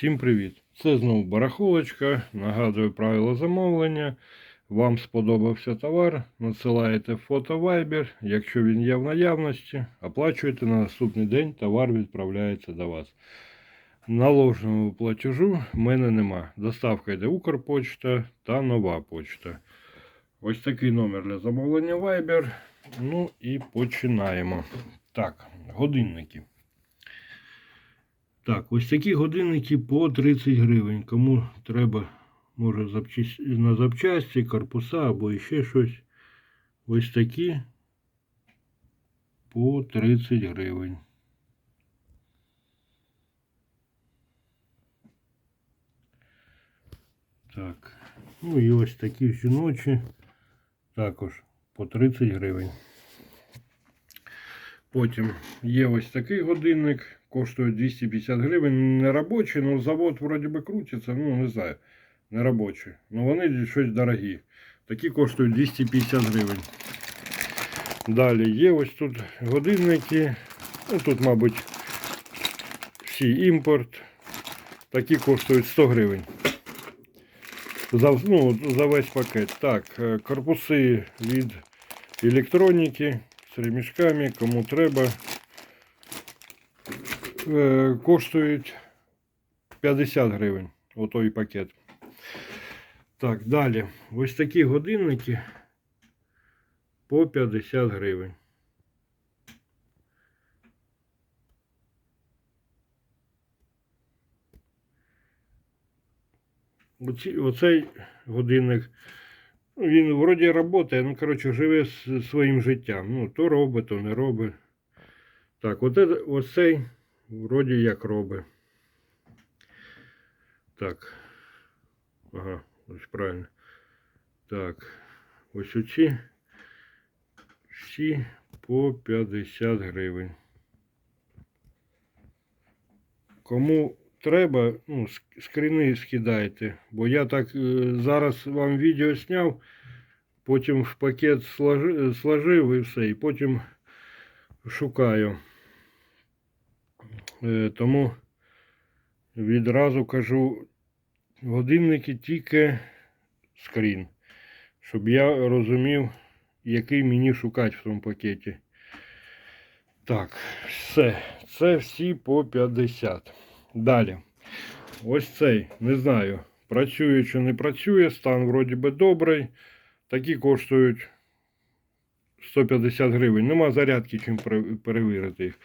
Всім привіт! Це знову барахолочка. Нагадую правила замовлення. Вам сподобався товар, надсилаєте фото Viber. Якщо він є в наявності, оплачуєте на наступний день, товар відправляється до вас. Наложеного платежу в мене нема. Доставка йде Укрпочта та нова почта. Ось такий номер для замовлення Viber. Ну і починаємо. Так, годинники. Так, ось такі годинники по 30 гривень. Кому треба, може на запчасті, корпуса або ще щось. Ось такі по 30 гривень. Так. Ну і ось такі жіночі. Також по 30 гривень. Потім є ось такий годинник, коштує 250 гривень. Не робочий, ну завод вроді би крутиться, ну не знаю, не робочий. Ну вони щось дорогі. Такі коштують 250 гривень. Далі є ось тут годинники. Ну тут, мабуть, всі імпорт. Такі коштують 100 гривень. За, ну, за весь пакет. Так, е, корпуси від електроніки з ремішками, кому треба. Е, Коштують 50 гривень. Отой пакет. Так, далі. Ось такі годинники по 50 гривень. Оці, оцей годинник, ну, він вроді працює, ну, коротше, живе своїм життям. Ну, то робить, то не робить. Так, от оцей вроді як робить. Так. Ага, ось правильно. Так. Ось оці всі по 50 гривень. Кому треба, ну, ск- скріни скидайте. Бо я так е, зараз вам відео зняв, потім в пакет сложив і все, і потім шукаю. Е, Тому відразу кажу, годинники тільки скрін, щоб я розумів, який мені шукати в тому пакеті. Так, все. Це всі по 50. Далі. Ось цей, не знаю, працює чи не працює, стан вроді би добрий. Такі коштують 150 гривень. Нема зарядки, чим перевірити їх.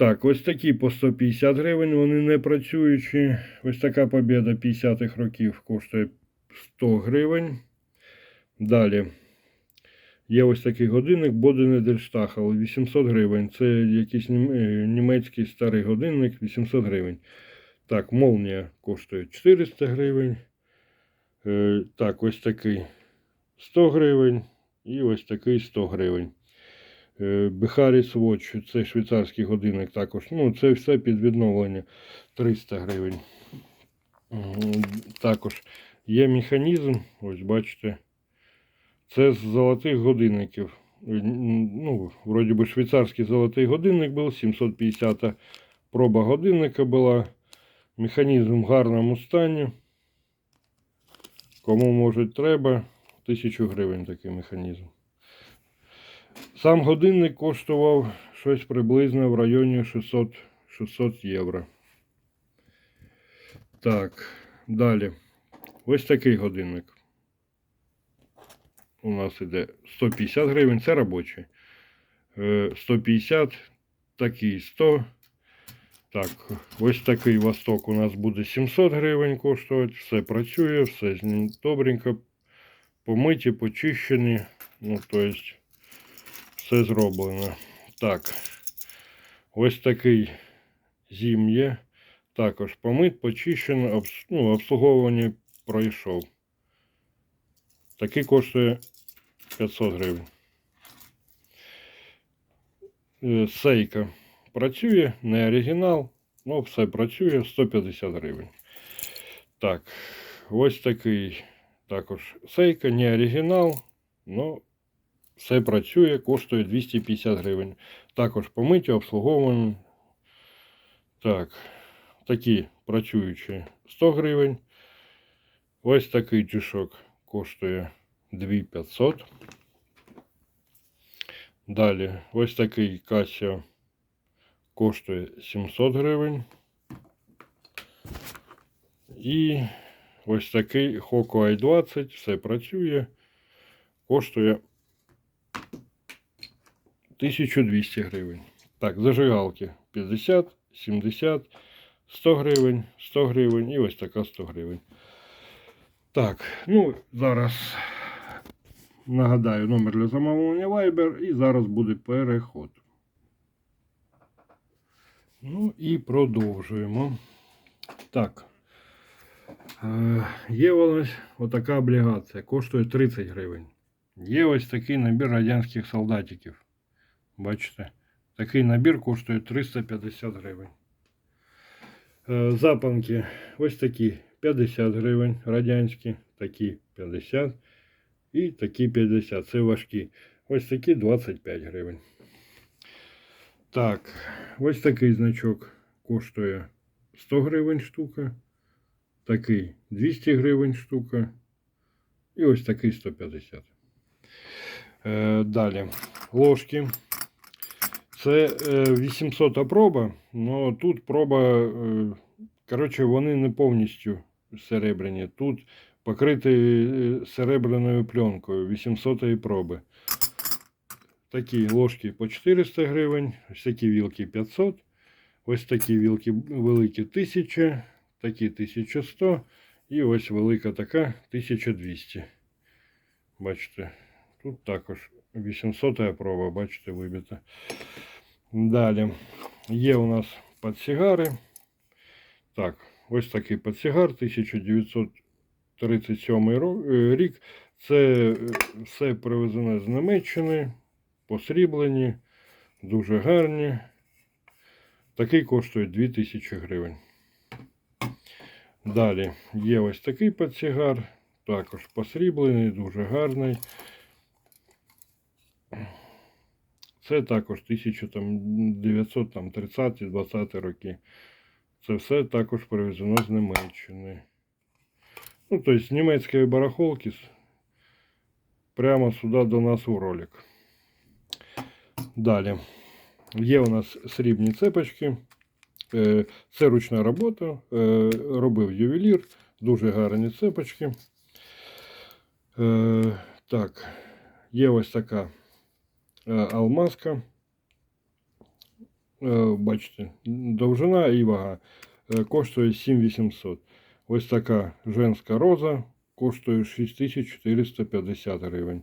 Так, ось такі по 150 гривень, вони не працюючі. Ось така побіда 50-х років коштує 100 гривень. Далі. Є ось такий годинник Бодене Дельштахал 800 гривень. Це якийсь е, німецький старий годинник 800 гривень. Так, молнія коштує 400 гривень. Е, так, ось такий 100 гривень. І ось такий 100 гривень. Е, Бехаріс Watch, це швейцарський годинник також. Ну, це все під відновлення 300 гривень. Також є механізм, ось бачите. Це з золотих годинників. Е, Ну, вроді би швейцарський золотий годинник був, 750 проба годинника була. Механізм в гарному стані. Кому може треба, 1000 гривень такий механізм. Сам годинник коштував щось приблизно в районі 600, 600 євро. Так, далі. Ось такий годинник. У нас іде 150 гривень, це робочий. Е, 150, такий 100. Так, ось такий восток у нас буде 700 гривень коштувати. Все працює, все добренько. Помиті, почищені. Ну, тобто, все зроблено. Так. Ось такий зім є. Також помит, почищено, обс- ну, обслуговування пройшов. Такий коштує 500 гривень. Е, Сейка працює, не оригінал, ну все працює 150 гривень. Так, ось такий також сейка, не оригінал, ну все працює, коштує 250 гривень. Також помиття, обслуговування. Так, такі працюючі 100 гривень. Ось такий тюшок коштує 2500. Далі ось такий Casio коштує 700 гривень. І ось такий Hoco i20, все працює, коштує 1200 гривень. Так, зажигалки 50, 70, 100 гривень, 100 гривень і ось така 100 гривень. Так, ну зараз нагадаю номер для замовлення Viber і зараз буде переход. Ну і продовжуємо. Так. Е, Є нас отака облігація, коштує 30 гривень. Є ось такий набір радянських солдатиків. Бачите? Такий набір коштує 350 гривень. Е, Запанки ось такі 50 гривень радянські, такі 50 і такі 50. Це важкі. Ось такі 25 гривень. Так, ось такий значок коштує 100 гривень штука. Такий 200 гривень штука. І ось такий 150. Е, далі. Ложки. Це е, 800 проба, але тут проба, е, коротше, вони не повністю серебряні. Тут покриті е, серебряною пленкою 800 проби. Такі ложки по 400 гривень, ось такі вілки 500, ось такі вілки великі 1000, такі 1100 і ось велика така 1200. Бачите, тут також 800 проба, бачите, вибита. Далі є у нас подсігари. Так, ось такий подсігар 1937 е, рік. Це е, все привезено з Німеччини, посріблені, дуже гарні. Такий коштує 2000 гривень. Далі є ось такий подсігар, також посріблений, дуже гарний. Це також 1930-20 роки. Це все також привезено з Німеччини. Ну, тобто з німецької барахолки прямо сюди до нас у ролик. Далі. Є у нас срібні цепочки. Е, Це ручна робота. Е, Робив ювелір. Дуже гарні цепочки. Е, Так, є ось така алмазка. Е, Бачите, довжина і вага Е, коштує 7800. Ось така женська роза коштує 6450 гривень.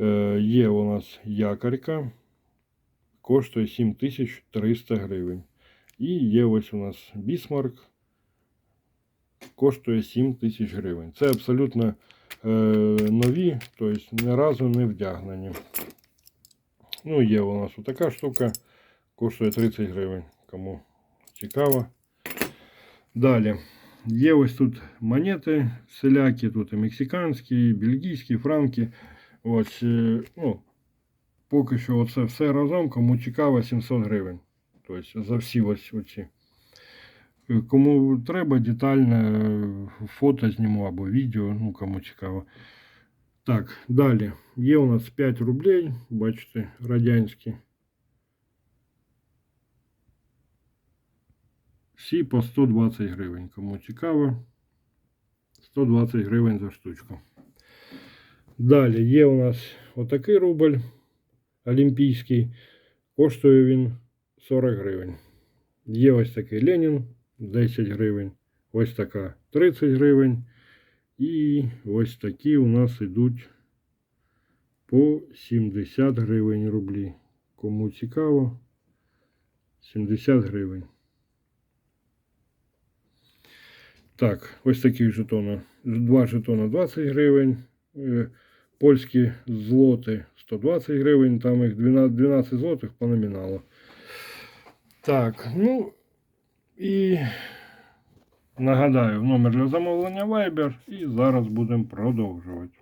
Е, Є у нас якорька, коштує 7300 гривень. І є ось у нас бісмарк, коштує 7000 гривень. Це абсолютно е, нові, тобто ні разу не вдягнені. Ну, є у нас така штука, коштує 30 гривень. Кому цікаво. Далі. Є ось тут монети селяки, тут і мексиканські, і бельгійські, франки. Ось, е, ну, поки що оце все разом, кому цікаво, 700 гривень. Тобто за всі ось оці. Е, Кому треба детальне е, фото зніму або відео, ну кому цікаво. Так, далі. Є у нас 5 рублей, бачите, радянські. Всі по 120 гривень. Кому цікаво. 120 гривень за штучку. Далі є у нас отакий рубль олімпійський. Коштує він 40 гривень. Є ось такий Ленін 10 гривень. Ось така 30 гривень. І ось такі у нас йдуть по 70 гривень рублі. Кому цікаво, 70 гривень. Так, ось такі жетони. Два жетона 20 гривень. Е, Польські злоти 120 гривень, там їх 12, 12 злотих по номіналу. Так, ну і нагадаю, номер для замовлення Viber і зараз будемо продовжувати.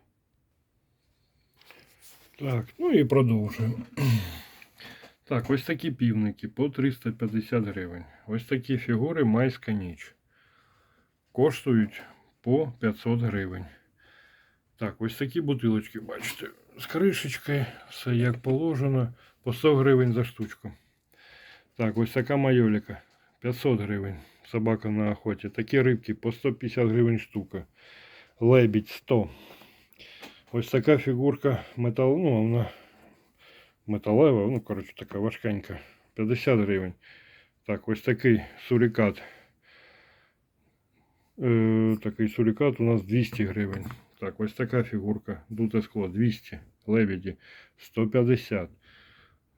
Так, ну і продовжуємо. Так, ось такі півники по 350 гривень. Ось такі фігури майська ніч. Коштують по 500 гривень. Так, ось такі бутилочки, бачите, з кришечкою, все як положено, по 100 гривень за штучку. Так, ось така майоліка, 500 гривень. Собака на охоті. Такі рибки по 150 гривень штука. Лебідь 100. Ось така фігурка метал, ну, вона металева, ну, коротше, така важкенька. 50 гривень. Так, ось такий сурикат. Е, такий сурикат у нас 200 гривень. Так, ось така фігурка. Дуте скло 200. Лебеді 150.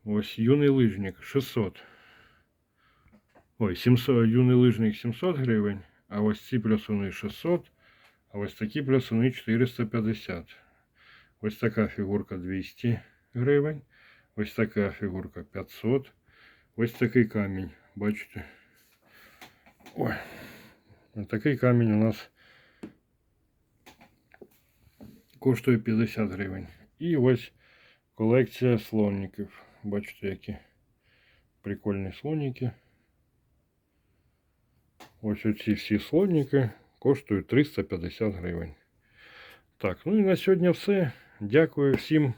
Ось юний лижник 600. Ой, 700, юний лижник 700 гривень. А ось ці плясуни 600. А ось такі плясуни 450. Ось така фігурка 200 гривень. Ось така фігурка 500. Ось такий камінь. Бачите? Ой. Такий камінь у нас коштує 50 гривень. І ось колекція слонників. Бачите, які прикольні слоніки. Ось оці всі слоніки коштують 350 гривень. Так, ну і на сьогодні все. Дякую всім,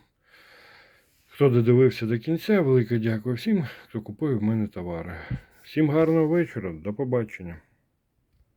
хто додивився до кінця. Велике дякую всім, хто купує в мене товари. Всім гарного вечора, до побачення.